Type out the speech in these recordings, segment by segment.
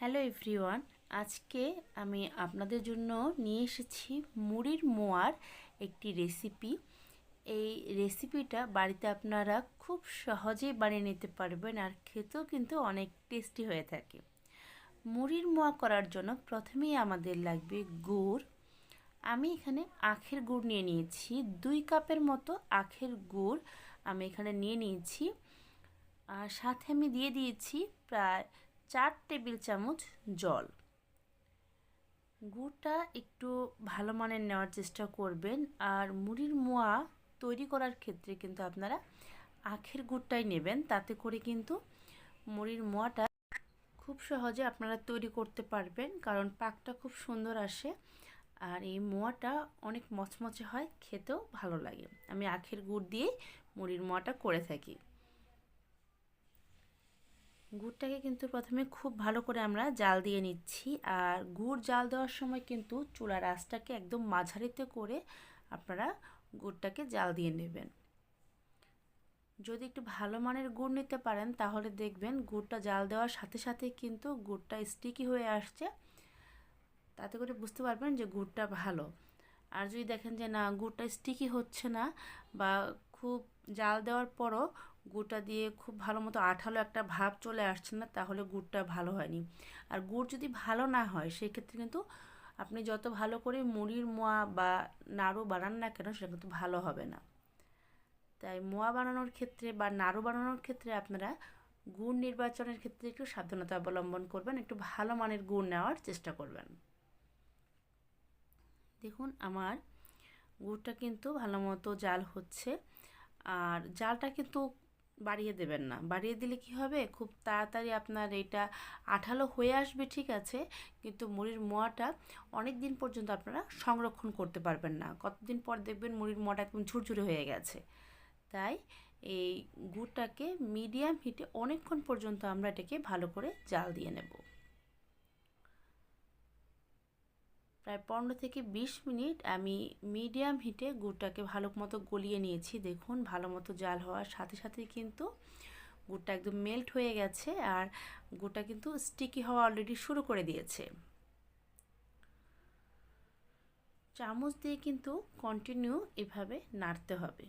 Hello everyone, আজকে আমি আপনাদের জন্য নিয়ে এসেছি মুড়ির মোয়ার একটি রেসিপি। এই রেসিপিটা বাড়িতে আপনারা খুব সহজেই বানিয়ে নিতে পারবেন আর খেতেও কিন্তু অনেক টেস্টি হয়ে থাকে। মুড়ির মোয়া করার জন্য প্রথমেই আমাদের লাগবে গুড়। আমি এখানে আখের গুড় নিয়ে নিয়েছি, দুই কাপের মতো আখের গুড় আমি এখানে নিয়ে নিয়েছি। আর সাথে আমি দিয়ে দিয়েছি প্রায় চার টেবিল চামচ জল। গুড়টা একটু ভালো মানের নেওয়ার চেষ্টা করবেন। আর মুড়ির মোয়া তৈরি করার ক্ষেত্রে কিন্তু আপনারা আখের গুড়টাই নেবেন। তাতে করে কিন্তু মুড়ির মোয়াটা খুব সহজে আপনারা তৈরি করতে পারবেন, কারণ পাকটা খুব সুন্দর আসে। আর এই মোয়াটা অনেক মচমচে হয়, খেতেও ভালো লাগে। আমি আখের গুড় দিয়ে মুড়ির মোয়াটা করে থাকি। গুড়টাকে কিন্তু প্রথমে খুব ভালো করে আমরা জাল দিয়ে নিচ্ছি। আর গুড় জাল দেওয়ার সময় কিন্তু চুলার আঁচটাকে একদম মাঝারিতে করে আপনারা গুড়টাকে জাল দিয়ে নেবেন। যদি একটু ভালো মানের গুড় নিতে পারেন, তাহলে দেখবেন গুড়টা জাল দেওয়ার সাথে সাথে কিন্তু গুড়টা স্টিকি হয়ে আসছে। তাতে করে বুঝতে পারবেন যে গুড়টা ভালো। আর যদি দেখেন যে না, গুড়টা স্টিকি হচ্ছে না বা খুব জাল দেওয়ার পরও গুড়টা দিয়ে খুব ভালো মতো আঠালো একটা ভাব চলে আসছে না, তাহলে গুড়টা ভালো হয়নি। আর গুড় যদি ভালো না হয়, সেক্ষেত্রে কিন্তু আপনি যত ভালো করে মুড়ির মোয়া বা নাড়ু বানান না কেন, সেটা কিন্তু ভালো হবে না। তাই মোয়া বানানোর ক্ষেত্রে বা নাড়ু বানানোর ক্ষেত্রে আপনারা গুড় নির্বাচনের ক্ষেত্রে একটু সাবধানতা অবলম্বন করবেন, একটু ভালো মানের গুড় নেওয়ার চেষ্টা করবেন। দেখুন, আমার গুড়টা কিন্তু ভালো মতো জাল হচ্ছে। আর জালটা কিন্তু বাড়িয়ে দেবেন না। বাড়িয়ে দিলে কি হবে? খুব তাড়াতাড়ি আপনার এটা আঠালো হয়ে আসবে, ঠিক আছে? কিন্তু মুড়ির মোয়াটা অনেক দিন পর্যন্ত আপনারা সংরক্ষণ করতে পারবেন না। কতদিন পর দেখবেন মুড়ির মোয়াটা একদম ঝুরঝুরে হয়ে গেছে। তাই এই গুড়টাকে মিডিয়াম হিটে অনেকক্ষণ পর্যন্ত আমরা এটাকে ভালো করে জাল দিয়ে নেব। প্রায় পনেরো থেকে বিশ মিনিট আমি মিডিয়াম হিটে গুড়টাকে ভালো মতো গলিয়ে নিয়েছি। দেখুন, ভালো মতো জাল হওয়ার সাথে সাথে কিন্তু গুড়টা একদম মেল্ট হয়ে গেছে আর গুড়টা কিন্তু স্টিকি হওয়া অলরেডি শুরু করে দিয়েছে। চামচ দিয়ে কিন্তু কন্টিনিউ এভাবে নাড়তে হবে।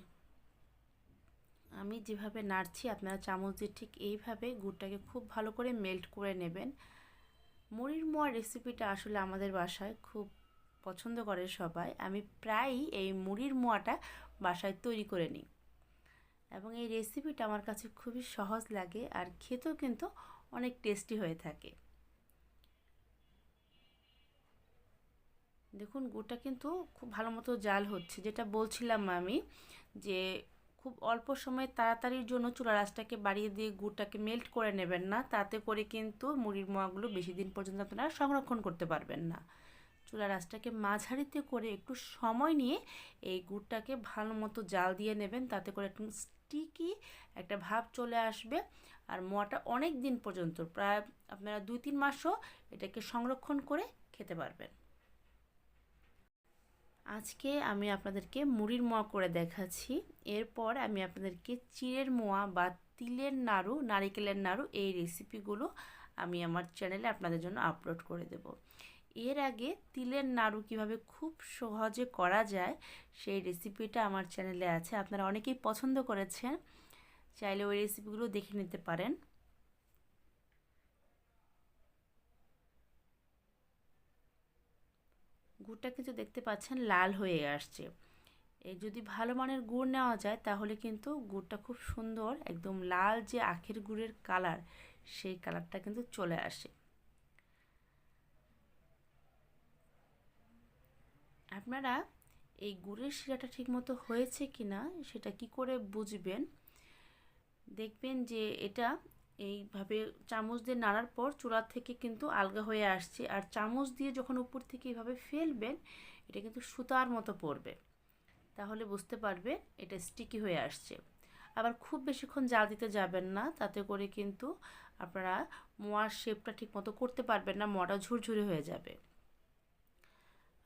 আমি যেভাবে নাড়ছি, আপনারা চামচ দিয়ে ঠিক এইভাবে গুড়টাকে খুব ভালো করে মেল্ট করে নেবেন। মুড়ির মোয়া রেসিপিটা আসলে আমাদের বাসায় খুব পছন্দ করে সবাই। আমি প্রায়ই এই মুড়ির মোয়াটা বাসায় তৈরি করে নিই। এবং এই রেসিপিটা আমার কাছে খুবই সহজ লাগে আর খেতেও কিন্তু অনেক টেস্টি হয়ে থাকে। দেখুন, গুড়টা কিন্তু খুব ভালো মতো জাল হচ্ছে। যেটা বলছিলাম আমি যে খুব অল্প সময় তাড়াতাড়ির জন্য চুলা রাসটাকে বাড়িয়ে দিয়ে গুড়টাকে মেল্ট করে নেবেন না। তাতে করে কিন্তু মুড়ির মোয়াগুলো বেশি দিন পর্যন্ত আপনারা সংরক্ষণ করতে পারবেন না। চুলা রাসটাকে মাঝারিতে করে একটু সময় নিয়ে এই গুড়টাকে ভালো মতো জাল দিয়ে নেবেন। তাতে করে একটু স্টিকি একটা ভাব চলে আসবে। আর মোয়াটা অনেক দিন পর্যন্ত, প্রায় আপনারা দুই তিন মাসও এটাকে সংরক্ষণ করে খেতে পারবেন। আজকে আমি আপনাদেরকে মুড়ির মোয়া করে দেখাচ্ছি। এরপর আমি আপনাদেরকে চিড়ের মোয়া বা তিলের নাড়ু, নারিকেলের নাড়ু এই রেসিপিগুলো আমি আমার চ্যানেলে আপনাদের জন্য আপলোড করে দেব। এর আগে তিলের নাড়ু কীভাবে খুব সহজে করা যায় সেই রেসিপিটা আমার চ্যানেলে আছে। আপনারা অনেকেই পছন্দ করেছেন, চাইলে ওই রেসিপিগুলো দেখে নিতে পারেন। গুড়টা কিন্তু দেখতে পাচ্ছেন লাল হয়ে আসছে। যদি ভালো মানের গুড় নেওয়া যায়, তাহলে কিন্তু গুড়টা খুব সুন্দর, একদম লাল যে আখের গুড়ের কালার, সেই কালারটা কিন্তু চলে আসে। আপনারা এই গুড়ের শিরাটা ঠিকমতো হয়েছে কি না সেটা কি করে বুঝবেন? দেখবেন যে এটা এইভাবে চামচ দিয়ে নাড়ার পর চূড়ার থেকে কিন্তু আলগা হয়ে আসছে। আর চামচ দিয়ে যখন উপর থেকে এইভাবে ফেলবেন, এটা কিন্তু সুতার মতো পড়বে। তাহলে বুঝতে পারবে এটা স্টিকি হয়ে আসছে। আবার খুব বেশিক্ষণ জাল দিতে যাবেন না, তাতে করে কিন্তু আপনারা মোয়ার শেপটা ঠিক মতো করতে পারবেন না, মোয়াটা ঝুরঝুরে হয়ে যাবে।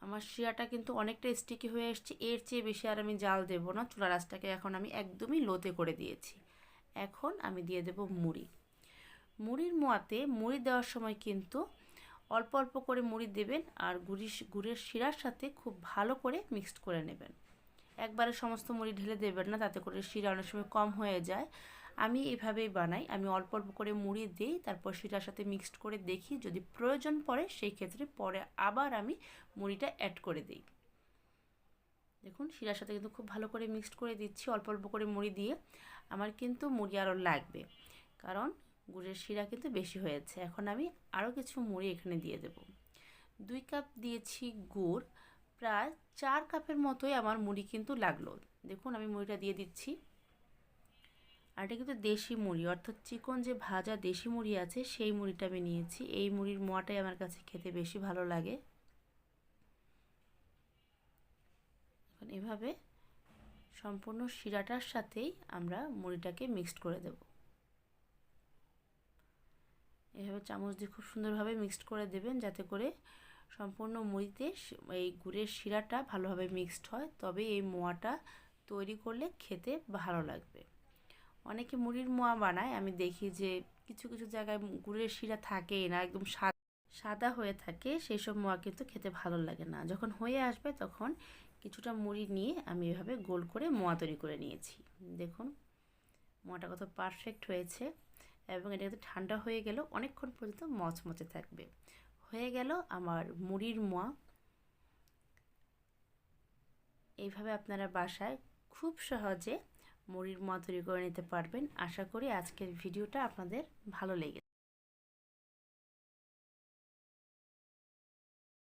আমার শিরাটা কিন্তু অনেকটা স্টিকি হয়ে এসছে এর চেয়ে বেশি আর আমি জাল দেবো না। চুলা রাসটাকে এখন আমি একদমই লোতে করে দিয়েছি। এখন আমি দিয়ে দেব মুড়ি। মুড়ির মোয়াতে মুড়ি দেওয়ার সময় কিন্তু অল্প অল্প করে মুড়ি দেবেন আর গুড়ি গুড়ের শিরার সাথে খুব ভালো করে মিক্সড করে নেবেন। একবারে সমস্ত মুড়ি ঢেলে দেবেন না, তাতে করে শিরা অনেক সময় কম হয়ে যায়। আমি এভাবেই বানাই। আমি অল্প অল্প করে মুড়ি দিই, তারপর শিরার সাথে মিক্সড করে দেখি যদি প্রয়োজন পড়ে, সেই ক্ষেত্রে পরে আবার আমি মুড়িটা অ্যাড করে দিই। দেখুন, শিরার সাথে কিন্তু খুব ভালো করে মিক্সড করে দিচ্ছি, অল্প অল্প করে মুড়ি দিয়ে। আমার কিন্তু মুড়ি আরও লাগবে। কারণ গুড়ের শিরা কিন্তু বেশি হয়েছে। এখন আমি আরও কিছু মুড়ি এখানে দিয়ে দেব। দুই কাপ দিয়েছি গুড়, প্রায় চার কাপের মতোই আমার মুড়ি কিন্তু লাগল। দেখুন, আমি মুড়িটা দিয়ে দিচ্ছি। আর এটা কিন্তু দেশি মুড়ি, অর্থাৎ চিকন যে ভাজা দেশি মুড়ি আছে, সেই মুড়িটা আমি নিয়েছি। এই মুড়ির মোয়াটাই আমার কাছে খেতে বেশি ভালো লাগে। এখন এভাবে সম্পূর্ণ শিরাটার সাথেই আমরা মুড়িটাকে মিক্সড করে দেব। এভাবে চামচ দিয়ে খুব সুন্দরভাবে মিক্সড করে দেবেন যাতে করে সম্পূর্ণ মুড়িতে এই গুড়ের শিরাটা ভালোভাবে মিক্সড হয়। তবে এই মোয়াটা তৈরি করলে খেতে ভালো লাগবে। অনেকে মুড়ির মোয়া বানায়, আমি দেখি যে কিছু কিছু জায়গায় গুড়ের শিরা থাকেই না একদম সাদা হয়ে থাকে সেই সব মোয়া কিন্তু খেতে ভালো লাগে না। যখন হয়ে আসবে তখন কিছুটা মুড়ি নিয়ে আমি এভাবে গোল করে মোয়া তৈরি করে নিয়েছি। দেখুন, মোয়াটা কত পারফেক্ট হয়েছে। এবং এটা কিন্তু ঠান্ডা হয়ে গেল, অনেকক্ষণ পর্যন্ত মচমচে থাকবে। হয়ে গেল আমার মুড়ির মোয়া। এইভাবে আপনারা বাসায় খুব সহজে মুড়ির মোয়া তৈরি করে নিতে পারবেন। আশা করি আজকের ভিডিওটা আপনাদের ভালো লেগেছে।